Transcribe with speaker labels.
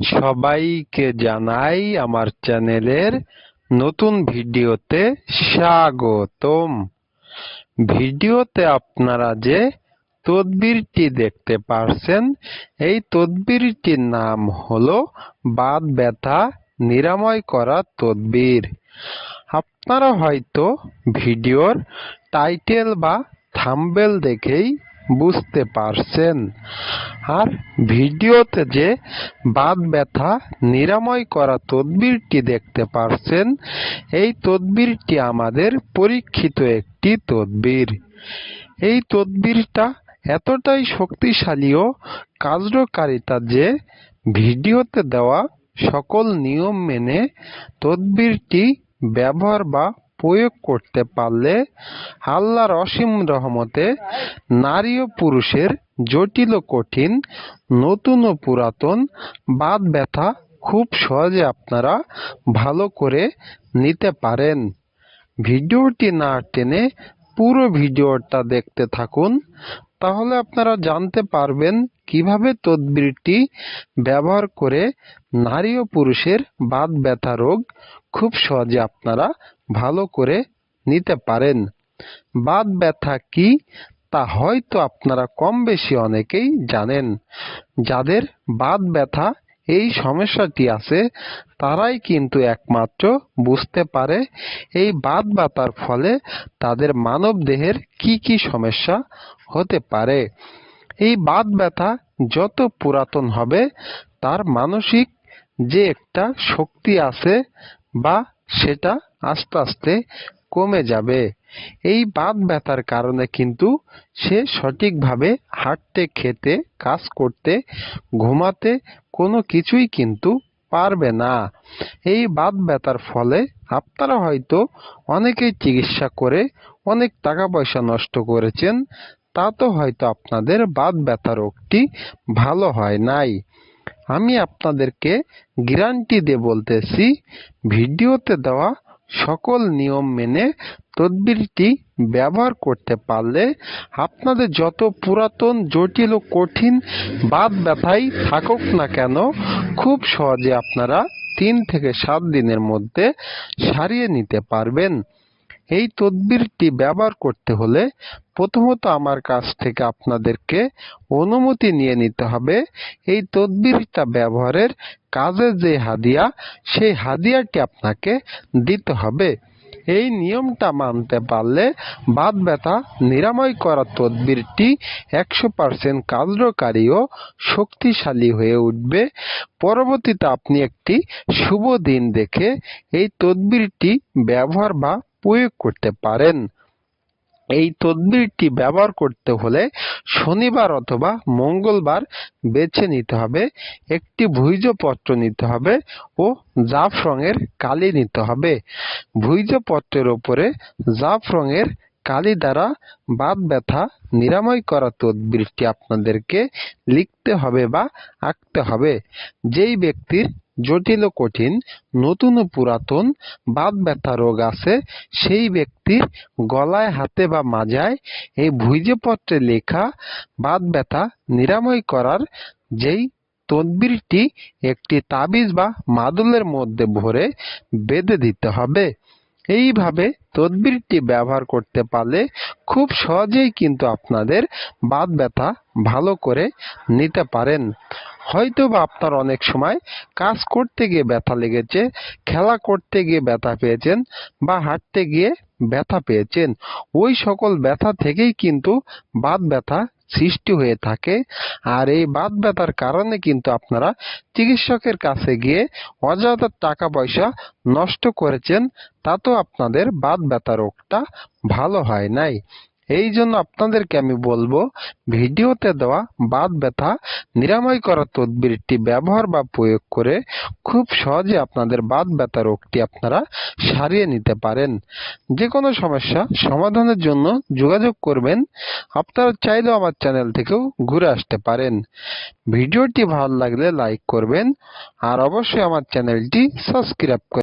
Speaker 1: সবাইকে জানাই আমার চ্যানেলের নতুন ভিডিওতে স্বাগতম। ভিডিওতে আপনারা যে তদবিরটি দেখতে পারছেন, এই তদবিরটির নাম হলো বাত ব্যথা নিরাময় করা তদবির। আপনারা হয়তো ভিডিওর টাইটেল বা থাম্বেল দেখেই বুঝতে পারছেন। আর ভিডিওতে যে বাত ব্যথা নিরাময় করা তদবিরটি দেখতে পারছেন, এই তদবিরটি আমাদের পরীক্ষিত একটি তদবির। এই তদবিরটা এতটাই শক্তিশালী ও কার্যকারিতা যে ভিডিওতে দেওয়া সকল নিয়ম মেনে তদবিরটি ব্যবহার বা প্রয়োগ করতে পারলে আল্লাহর অসীম রহমতে নারী ও পুরুষের জটিল ও কঠিন, নতুন ও পুরাতন, বাত ব্যথা খুব সহজে আপনারা ভালো করে নিতে পারেন। ভিডিওটি না টেনে পুরো ভিডিওটা দেখতে থাকুন, তাহলে আপনারা জানতে পারবেন কীভাবে তদবিরটি ব্যবহার করে নারী ও পুরুষের বাত ব্যথা রোগ খুব সহজে আপনারা ভালো করে নিতে পারেন। বাত ব্যথা কি তা হয়তো আপনারা কম বেশি অনেকেই জানেন। যাদের বাত ব্যথা, এই সমস্যাটি আছে, তারাই কিন্তু একমাত্র বুঝতে পারে এই বাত ব্যথার ফলে তাদের মানব দেহের কি কি সমস্যা হতে পারে। এই বাত ব্যথা যত পুরাতন হবে, তার মানসিক যে একটা শক্তি আছে বা সেটা আস্তে আস্তে কমে যাবে। এই বাত ব্যথার কারণে কিন্তু সে সঠিকভাবে হাঁটতে, খেতে, কাজ করতে, ঘুমাতে কোনো কিছুই কিন্তু পারবে না। এই বাত ব্যথার ফলে আপনারা হয়তো অনেকেই চিকিৎসা করে অনেক টাকা পয়সা নষ্ট করেছেন, তা তো হয়তো আপনাদের বাত ব্যথা রোগটি ভালো হয় নাই। আমি আপনাদেরকে গ্যারান্টি দিয়ে বলতেছি, ভিডিওতে দেওয়া সকল নিয়ম মেনে তদবিরটি ব্যবহার করতে পারলে আপনাদের যত পুরাতন, জটিল ও কঠিন বাদ ব্যথাই থাকুক না কেন, খুব সহজে আপনারা তিন থেকে সাত দিনের মধ্যে সারিয়ে নিতে পারবেন। এই তদবিরটি ব্যবহার করতে হলে প্রথমত আমার কাছ থেকে আপনাদেরকে অনুমতি নিয়ে নিতে হবে। এই তদবিরটা ব্যবহারের কাজের যে হাদিয়া, সেই হাদিয়াটি আপনাকে দিতে হবে। এই নিয়মটা মানতে পারলে বাদ ব্যথা, নিরাময় করা তদবিরটি একশো পার্সেন্ট কার্যকারী ও শক্তিশালী হয়ে উঠবে। পরবর্তীতে আপনি একটি শুভ দিন দেখে এই তদবিরটি ব্যবহার বা প্রয়োগ করতে পারেন। এই তদবিরটি ব্যবহার করতে হলে শনিবার অথবা মঙ্গলবার বেছে নিতে হবে, একটি ভুইজপত্র নিতে হবে ও জাফ রঙের কালি নিতে হবে। ভুইজপত্রের ওপরে জাফ রঙের কালি দ্বারা বাত ব্যথা নিরাময় করা তদবিরটি আপনাদেরকে লিখতে হবে বা আঁকতে হবে। যেই ব্যক্তির জটিল ও কঠিন, নতুন ও পুরাতন, বাত ব্যথা রোগ আছে, সেই ব্যক্তির গলায়, হাতে বা মাজায় এই ভুইজপত্রে লেখা বাত ব্যথা নিরাময় করার যেই তদবিরটি একটি তাবিজ বা মাদুলের মধ্যে ভরে বেঁধে দিতে হবে। এইভাবে তদবিরটি ব্যবহার করতে পারলে খুব সহজেই কিন্তু আপনাদের বাত ব্যথা ভালো করে নিতে পারেন। হয়তো বা আপনার অনেক সময় কাজ করতে গিয়ে ব্যথা লেগেছে, খেলা করতে গিয়ে ব্যথা পেয়েছেন বা হাঁটতে গিয়ে ব্যথা পেয়েছেন, ওই সকল ব্যথা থেকেই কিন্তু বাত ব্যথা সৃষ্টি হয়ে থাকে। আর এই বাদ ব্যথার কারণে কিন্তু আপনারা চিকিৎসকের কাছে গিয়ে অযথা টাকা পয়সা নষ্ট করেছেন, তাতেও আপনাদের বাদ ব্যথা রোগটা ভালো হয় নাই। এই জন্য আপনাদেরকে আমি বলব, ভিডিওতে দেওয়া বাত ব্যথা, নিরাময় করা তদবিরটি ব্যবহার বা প্রয়োগ করে খুব সহজে আপনাদের বাত ব্যথা রোগটি আপনারা সারিয়ে নিতে পারেন। যে কোনো সমস্যা সমাধানের জন্য যোগাযোগ করবেন। আপনারা চাইলেও আমার চ্যানেল থেকেও ঘুরে আসতে পারেন। ভিডিওটি ভালো লাগলে লাইক করবেন আর অবশ্যই আমার চ্যানেলটি সাবস্ক্রাইব